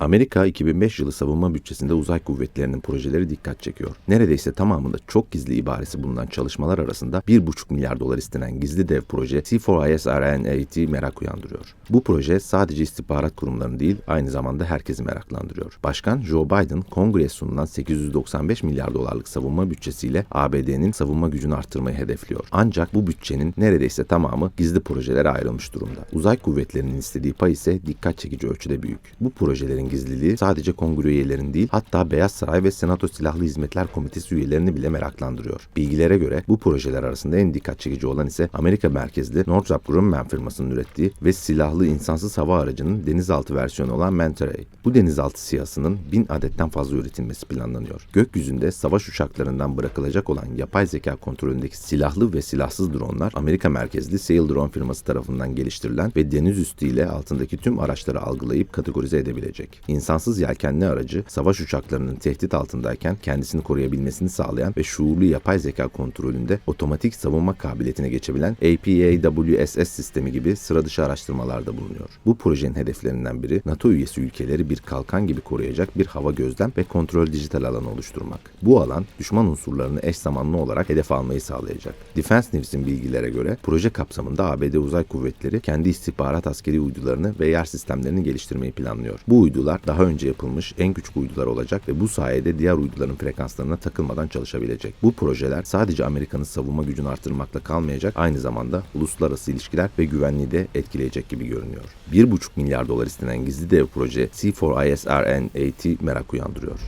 Amerika 2005 yılı savunma bütçesinde uzay kuvvetlerinin projeleri dikkat çekiyor. Neredeyse tamamında çok gizli ibaresi bulunan çalışmalar arasında 1,5 milyar dolar istenen gizli dev proje C4ISRNAT merak uyandırıyor. Bu proje sadece istihbarat kurumlarını değil aynı zamanda herkesi meraklandırıyor. Başkan Joe Biden kongreye sunulan 895 milyar dolarlık savunma bütçesiyle ABD'nin savunma gücünü arttırmayı hedefliyor. Ancak bu bütçenin neredeyse tamamı gizli projelere ayrılmış durumda. Uzay kuvvetlerinin istediği pay ise dikkat çekici ölçüde büyük. Bu projelerin gizliliği sadece kongre üyelerinin değil hatta Beyaz Saray ve Senato Silahlı Hizmetler Komitesi üyelerini bile meraklandırıyor. Bilgilere göre bu projeler arasında en dikkat çekici olan ise Amerika merkezli Northrop Grumman firmasının ürettiği ve silahlı insansız hava aracının denizaltı versiyonu olan Mantaray. Bu denizaltı siyasının bin adetten fazla üretilmesi planlanıyor. Gökyüzünde savaş uçaklarından bırakılacak olan yapay zeka kontrolündeki silahlı ve silahsız dronlar Amerika merkezli Sail Drone firması tarafından geliştirilen ve deniz üstü ile altındaki tüm araçları algılayıp kategorize edebilecek. İnsansız yelkenli aracı savaş uçaklarının tehdit altındayken kendisini koruyabilmesini sağlayan ve şuurlu yapay zeka kontrolünde otomatik savunma kabiliyetine geçebilen APAWSS sistemi gibi sıra dışı araştırmalarda bulunuyor. Bu projenin hedeflerinden biri NATO üyesi ülkeleri bir kalkan gibi koruyacak bir hava gözlem ve kontrol dijital alanı oluşturmak. Bu alan düşman unsurlarını eş zamanlı olarak hedef almayı sağlayacak. Defense News'in bilgilere göre proje kapsamında ABD Uzay Kuvvetleri kendi istihbarat askeri uydularını ve yer sistemlerini geliştirmeyi planlıyor. Bu uydular daha önce yapılmış en küçük uydular olacak ve bu sayede diğer uyduların frekanslarına takılmadan çalışabilecek. Bu projeler sadece Amerika'nın savunma gücünü artırmakla kalmayacak, aynı zamanda uluslararası ilişkiler ve güvenliği de etkileyecek gibi görünüyor. 1,5 milyar dolar istenen gizli dev proje C4ISRNAT merak uyandırıyor.